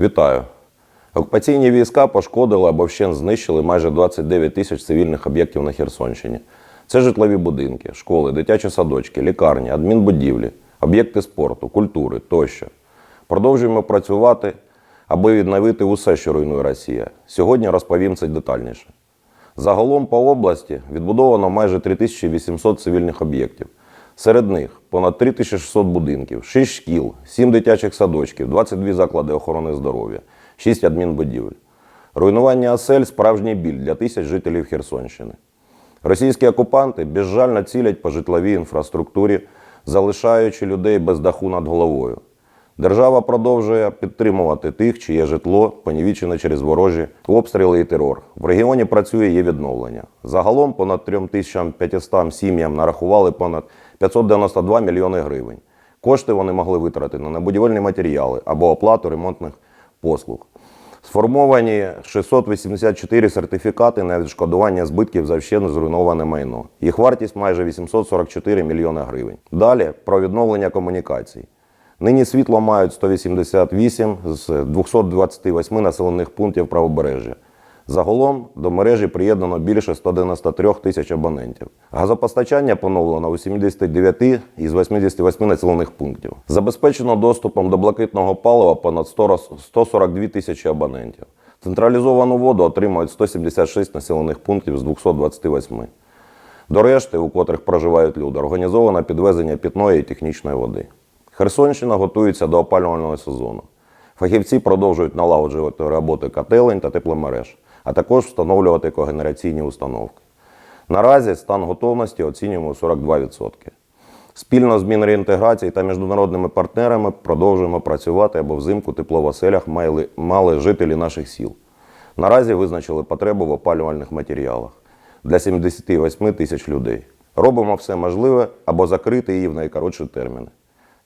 Вітаю! Окупаційні війська пошкодили або вщент знищили майже 29 тисяч цивільних об'єктів на Херсонщині. Це житлові будинки, школи, дитячі садочки, лікарні, адмінбудівлі, об'єкти спорту, культури тощо. Продовжуємо працювати, аби відновити усе, що руйнує Росія. Сьогодні розповім це детальніше. Загалом по області відбудовано майже 3800 цивільних об'єктів. Серед них понад 3600 будинків, 6 шкіл, 7 дитячих садочків, 22 заклади охорони здоров'я, 6 адмінбудівель. Руйнування осель справжній біль для тисяч жителів Херсонщини. Російські окупанти безжально цілять по житловій інфраструктурі, залишаючи людей без даху над головою. Держава продовжує підтримувати тих, чиє житло понівічене через ворожі обстріли і терор. В регіоні працює є відновлення. Загалом понад 3500 сім'ям нарахували понад 592 мільйони гривень. Кошти вони могли витратити на будівельні матеріали або оплату ремонтних послуг. Сформовані 684 сертифікати на відшкодування збитків за вщент зруйноване майно. Їх вартість майже 844 мільйони гривень. Далі про відновлення комунікацій. Нині світло мають 188 з 228 населених пунктів правобережжя. Загалом до мережі приєднано більше 193 тисяч абонентів. Газопостачання поновлено у 79 із 88 населених пунктів. Забезпечено доступом до блакитного палива понад 142 тисячі абонентів. Централізовану воду отримують 176 населених пунктів з 228. До решти, у котрих проживають люди, організовано підвезення питної і технічної води. Херсонщина готується до опалювального сезону. Фахівці продовжують налагоджувати роботи котелень та тепломереж, а також встановлювати когенераційні установки. Наразі стан готовності оцінюємо 42%. Спільно з Мінреінтеграції та міжнародними партнерами продовжуємо працювати, аби взимку тепло в оселях мали, мали жителі наших сіл. Наразі визначили потребу в опалювальних матеріалах для 78 тисяч людей. Робимо все можливе, аби закрити її в найкоротші терміни.